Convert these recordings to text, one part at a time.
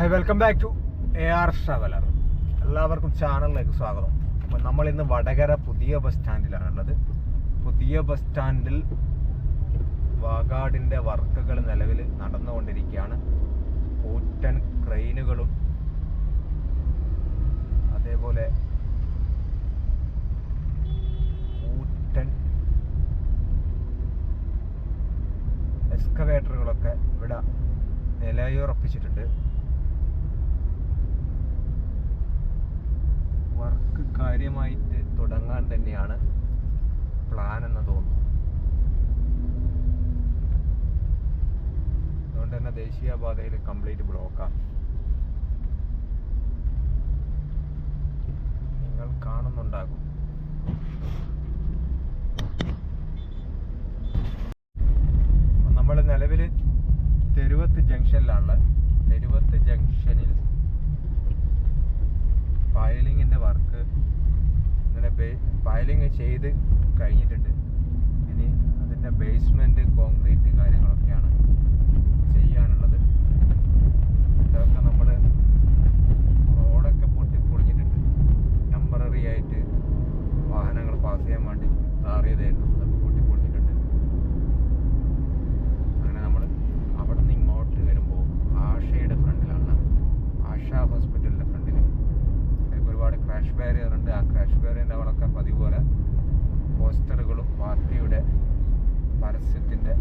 Hi welcome back to A R traveller എല്ലാവർക്കും ചാനലിലേക്ക് സ്വാഗതം. അപ്പം നമ്മൾ ഇന്ന് വടകര പുതിയ ബസ് സ്റ്റാൻഡിലാണ് ഉള്ളത്. പുതിയ ബസ് സ്റ്റാൻഡിൽ വാഗാടിന്റെ വർക്കുകൾ നിലവിൽ നടന്നുകൊണ്ടിരിക്കുകയാണ്. കൂറ്റൻ ക്രെയിനുകളും അതേപോലെ കൂറ്റൻ എക്സ്കവേറ്ററുകളൊക്കെ ഇവിടെ നിലയുറപ്പിച്ചിട്ടുണ്ട്. വർക്ക് കാര്യമായിട്ട് തുടങ്ങാൻ തന്നെയാണ് പ്ലാൻ എന്ന് തോന്നുന്നു. അതുകൊണ്ട് തന്നെ ദേശീയപാതയിൽ കംപ്ലീറ്റ് ബ്ലോക്കാണ് നിങ്ങൾ കാണുന്നുണ്ടാകും. നമ്മൾ നിലവിൽ തെരുവത്ത് ജംഗ്ഷനിലാണ് തെരുവത്ത് ജംഗ്ഷനിൽ ഫയലിങ്ങിന്റെ വർക്ക് ഇങ്ങനെ ഫയലിങ് ചെയ്ത് കഴിഞ്ഞിട്ടുണ്ട്. ഇനി അതിന്റെ ബേസ്മെന്റ് കോൺക്രീറ്റ് കാര്യങ്ങളൊക്കെയാണ് ചെയ്യാനുള്ളത്. ഇതൊക്കെ നമ്മൾ റോഡൊക്കെ പൊട്ടിപ്പൊളിഞ്ഞിട്ടുണ്ട്. ടെമ്പററി ആയിട്ട് വാഹനങ്ങൾ പാസ് ചെയ്യാൻ വേണ്ടി താറിയതായിരുന്നു പാർട്ടിയുടെ പരസ്യത്തിന്റെ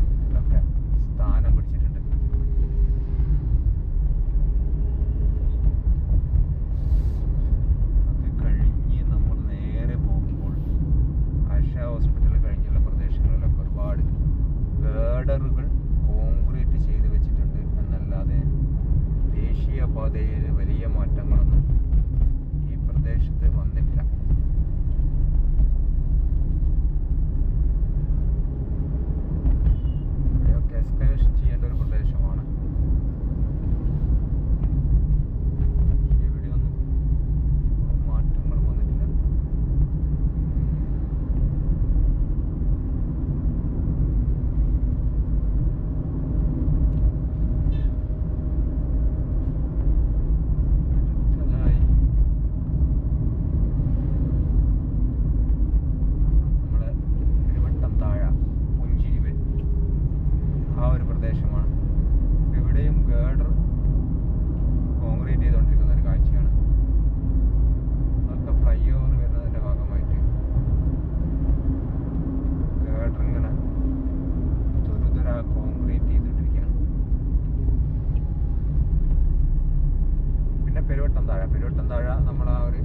നമ്മൾ ആ ഒരു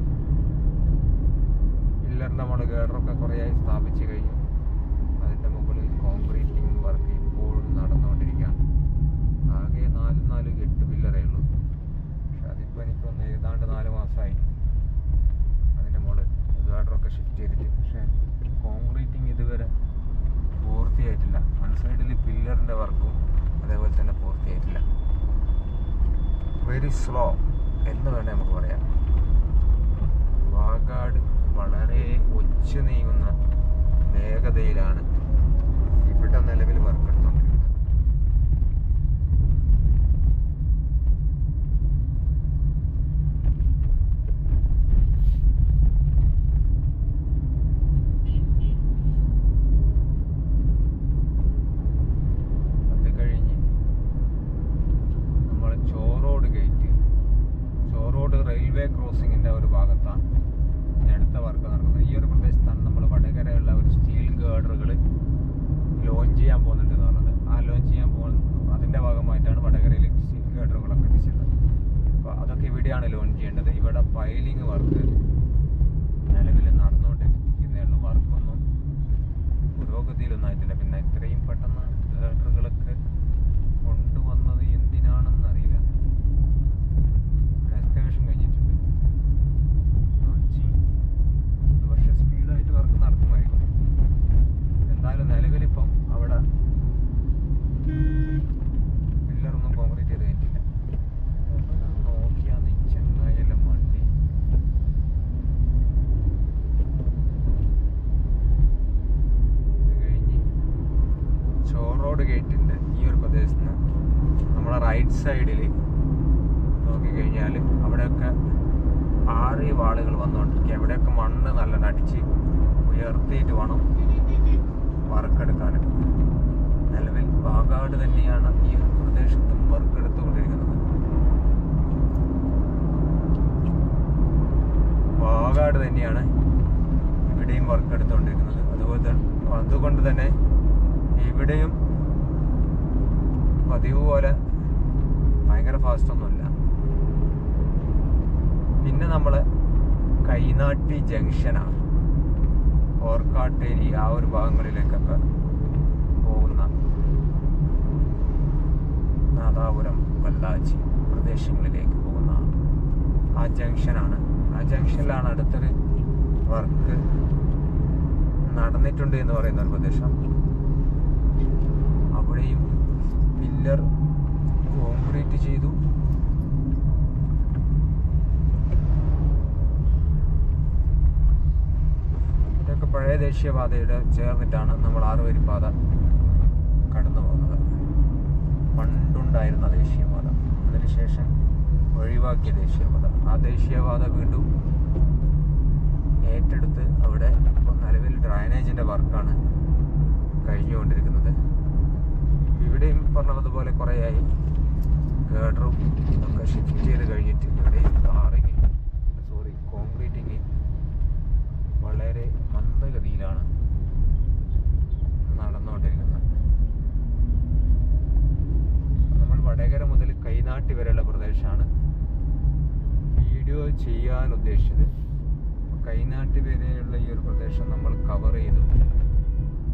പില്ലറിന്റെ നമ്മൾ ഗേഡറൊക്കെ കുറേയായി സ്ഥാപിച്ച് കഴിഞ്ഞു. അതിന്റെ മുകളിൽ കോൺക്രീറ്റിംഗ് വർക്ക് ഇപ്പോഴും നടന്നുകൊണ്ടിരിക്കുകയാണ്. ആകെ നാല് നാല് എട്ട് പില്ലറേ ഉള്ളൂ പക്ഷെ അതിപ്പോൾ എനിക്ക് ഒന്ന് ഏതാണ്ട് നാല് മാസമായി. അതിന്റെ മുകളിൽ ഗേഡറൊക്കെ ഷിഫ്റ്റ് ചെയ്തിട്ട്. പക്ഷേ കോൺക്രീറ്റിംഗ് ഇതുവരെ പൂർത്തിയായിട്ടില്ല. വൺ സൈഡിൽ പില്ലറിന്റെ വർക്കും അതേപോലെ തന്നെ പൂർത്തിയായിട്ടില്ല. വെരി സ്ലോ എന്ന് വേണേൽ നമുക്ക് പറയാം. വാഗാട് വളരെ ഒച്ചു നീങ്ങുന്ന വേഗതയിലാണ് ഇവിടെ നിലവിൽ വർക്ക് എടുത്തുകൊണ്ടിരിക്കുന്നത് അത് കഴിഞ്ഞ് നമ്മൾ ചോറോഡ് ഗേറ്റ് ചോറോഡ് റെയിൽവേ ക്രോസിങ്ങിന്റെ ഒരു ഭാഗത്താണ് ഇനി അടുത്ത വർക്ക് നടക്കുന്നത് ഈ ഒരു പ്രദേശത്താണ് നമ്മൾ വടകരയുള്ള ഒരു സ്റ്റീൽ ഗേഡറുകൾ ലോഞ്ച് ചെയ്യാൻ പോകുന്നുണ്ട് എന്ന് പറഞ്ഞത് ആ ലോഞ്ച് ചെയ്യാൻ പോകുന്ന അതിന്റെ ഭാഗമായിട്ടാണ് വടകരയിൽ സ്റ്റീൽ ഗേഡറുകളൊക്കെ എത്തിച്ചത് അപ്പോൾ അതൊക്കെ ഇവിടെയാണ് ലോഞ്ച് ചെയ്യേണ്ടത്. ഇവിടെ പൈലിംഗ് വർക്ക് ചോറോഡ് ഉണ്ട് ഈ ഒരു പ്രദേശത്ത് നിന്ന്. നമ്മളെ റൈറ്റ് സൈഡിൽ നോക്കിക്കഴിഞ്ഞാൽ അവിടെയൊക്കെ ആറി വാളുകൾ വന്നുകൊണ്ടിരിക്കുക എവിടെയൊക്കെ മണ്ണ് നല്ല അടിച്ച് ഉയർത്തിയിട്ട് വേണം വറുക്കെടുക്കാൻ നിലവിൽ വാഗാട് തന്നെയാണ് ഈ ഒരു പ്രദേശത്തും വറുക്കെടുത്തുകൊണ്ടിരിക്കുന്നത്. വാഗാട് തന്നെയാണ് ഇവിടെയും വർക്ക് എടുത്തുകൊണ്ടിരിക്കുന്നത് അതുപോലെ അതുകൊണ്ട് തന്നെ ഇവിടെയും പതിവ് പോലെ ഭയങ്കര ഫാസ്റ്റൊന്നുമില്ല പിന്നെ നമ്മൾ കൈനാട്ടി ജംഗ്ഷനാണ് ഓർക്കാട്ടേരി ആ ഒരു ഭാഗങ്ങളിലേക്കൊക്കെ പോകുന്ന നാദാപുരം വല്ലാച്ചി പ്രദേശങ്ങളിലേക്ക് പോകുന്ന ആ ജംഗ്ഷനാണ് ആ ജംഗ്ഷനിലാണ് അടുത്തൊരു വർക്ക് നടന്നിട്ടുണ്ട് എന്ന് പറയുന്ന ഒരു പ്രദേശം. അവിടെയും പില്ലർ കോൺക്രീറ്റ് ചെയ്തു. ഇതൊക്കെ പഴയ ദേശീയപാതയുടെ ചേർന്നിട്ടാണ് നമ്മൾ ആറുവരി പാത കടന്നു പോകുന്നത്. പണ്ടുണ്ടായിരുന്ന ദേശീയപാത. അതിനുശേഷം ഒഴിവാക്കിയ ദേശീയപാത. ആ ദേശീയപാത വീണ്ടും ഏറ്റെടുത്ത് അവിടെ ഇപ്പോൾ നിലവിൽ ഡ്രൈനേജിന്റെ വർക്കാണ് പറഞ്ഞതുപോലെ കുറേയായി. ഗേഡറും ഒക്കെ ഷിഫ്റ്റ് ചെയ്ത് കഴിഞ്ഞിട്ട് ഇവിടെ ടാറിങ് സോറി കോൺക്രീറ്റിങ് വളരെ മന്ദഗതിയിലാണ് നടന്നുകൊണ്ടിരിക്കുന്നത്. നമ്മൾ വടകര മുതൽ കൈനാട്ടി വരെയുള്ള പ്രദേശമാണ് വീഡിയോ ചെയ്യാൻ ഉദ്ദേശിച്ചത്. കൈനാട്ടി വരെയുള്ള ഈ ഒരു പ്രദേശം നമ്മൾ കവർ ചെയ്തു.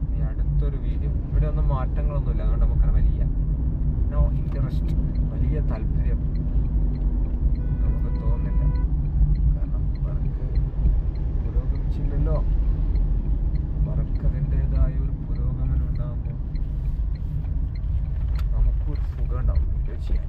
ഇനി അടുത്തൊരു വീഡിയോ ഇവിടെ ഒന്നും മാറ്റങ്ങളൊന്നുമില്ല. അതുകൊണ്ട് നമുക്കറിയാം വലിയ നോ ഇൻട്രസ്റ്റ് വലിയ താല്പര്യം നമുക്ക് തോന്നില്ല കാരണം വർക്ക് പുരോഗമിച്ചില്ലല്ലോ വർക്ക് അതിന്റെതായ ഒരു പുരോഗമനം ഉണ്ടാകുമ്പോൾ നമുക്കൊരു സുഖം ഉണ്ടാവും ചെയ്യാൻ